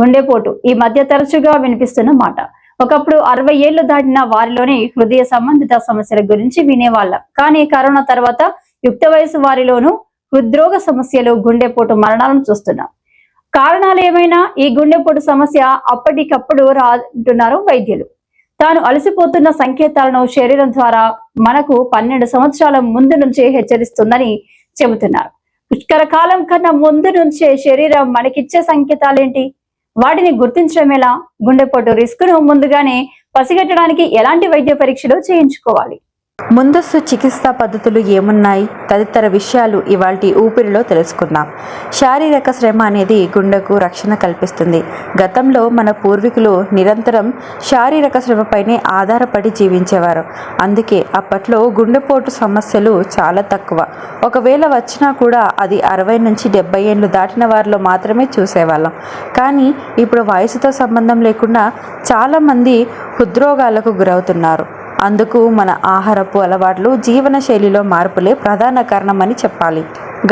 గుండెపోటు. ఈ మధ్య తరచుగా వినిపిస్తున్న మాట. ఒకప్పుడు అరవై ఏళ్ళు దాటిన వారిలోనే హృదయ సంబంధిత సమస్యల గురించి వినేవాళ్ళం. కానీ కరోనా తర్వాత యుక్త వయసు వారిలోనూ హృద్రోగ సమస్యలు గుండెపోటు మరణాలను చూస్తున్నాం. కారణాలు ఏమైనా? ఈ గుండెపోటు సమస్య అప్పటికప్పుడు రాంటున్నారు వైద్యులు. తాను అలసిపోతున్న సంకేతాలను శరీరం ద్వారా మనకు పన్నెండు సంవత్సరాల ముందు నుంచే హెచ్చరిస్తుందని చెబుతున్నారు. పుష్కర కాలం కన్నా ముందు నుంచే శరీరం మనకిచ్చే సంకేతాలేంటి? వాటిని గుర్తించడం ఎలా? గుండెపోటు రిస్క్ను ముందుగానే పసిగట్టడానికి ఎలాంటి వైద్య పరీక్షలు చేయించుకోవాలి? ముందస్తు చికిత్సా పద్ధతులు ఏమున్నాయి? తదితర విషయాలు ఇవాల్టి ఊపిరిలో తెలుసుకుందాం. శారీరక శ్రమ అనేది గుండెకు రక్షణ కల్పిస్తుంది. గతంలో మన పూర్వీకులు నిరంతరం శారీరక శ్రమపైనే ఆధారపడి జీవించేవారు. అందుకే అప్పట్లో గుండెపోటు సమస్యలు చాలా తక్కువ. ఒకవేళ వచ్చినా కూడా అది అరవై నుంచి డెబ్బై ఏళ్ళు దాటిన వారిలో మాత్రమే చూసేవాళ్ళం. కానీ ఇప్పుడు వయసుతో సంబంధం లేకుండా చాలామంది హృద్రోగాలకు గురవుతున్నారు. అందుకు మన ఆహారపు అలవాట్లు జీవన శైలిలో మార్పులే ప్రధాన కారణమని చెప్పాలి.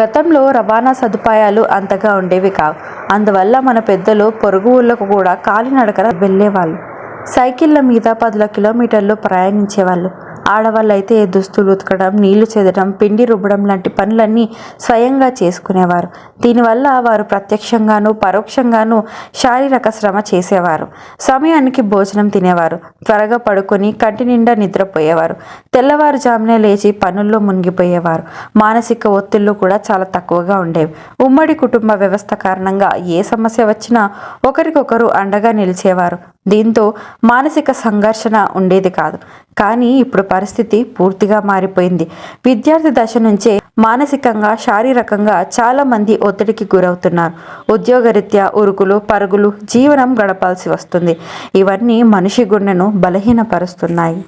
గతంలో రవాణా సదుపాయాలు అంతగా ఉండేవి కావు. అందువల్ల మన పెద్దలు పొరుగు ఊళ్ళకు కూడా కాలినడకన వెళ్ళేవాళ్ళు. సైకిళ్ళ మీద పదుల కిలోమీటర్లు ప్రయాణించేవాళ్ళు. ఆడవాళ్ళైతే దుస్తులు ఉతకడం నీళ్ళు చెదడం పిండి రుబ్బడం లాంటి పనులన్నీ స్వయంగా చేసుకునేవారు. దీనివల్ల వారు ప్రత్యక్షంగాను పరోక్షంగాను శారీరక శ్రమ చేసేవారు. సమయానికి భోజనం తినేవారు. త్వరగా పడుకొని కంటి నిండా నిద్రపోయేవారు. తెల్లవారుజామునే లేచి పనుల్లో మునిగిపోయేవారు. మానసిక ఒత్తిళ్ళు కూడా చాలా తక్కువగా ఉండేవి. ఉమ్మడి కుటుంబ వ్యవస్థ కారణంగా ఏ సమస్య వచ్చినా ఒకరికొకరు అండగా నిలిచేవారు. దీంతో మానసిక సంఘర్షణ ఉండేది కాదు. కానీ ఇప్పుడు పరిస్థితి పూర్తిగా మారిపోయింది. విద్యార్థి దశ నుంచే మానసికంగా శారీరకంగా చాలా మంది ఒత్తిడికి గురవుతున్నారు. ఉద్యోగరీత్యా ఉరుకులు పరుగులు జీవనం గడపాల్సి వస్తుంది. ఇవన్నీ మనిషి గుండెను బలహీనపరుస్తున్నాయి.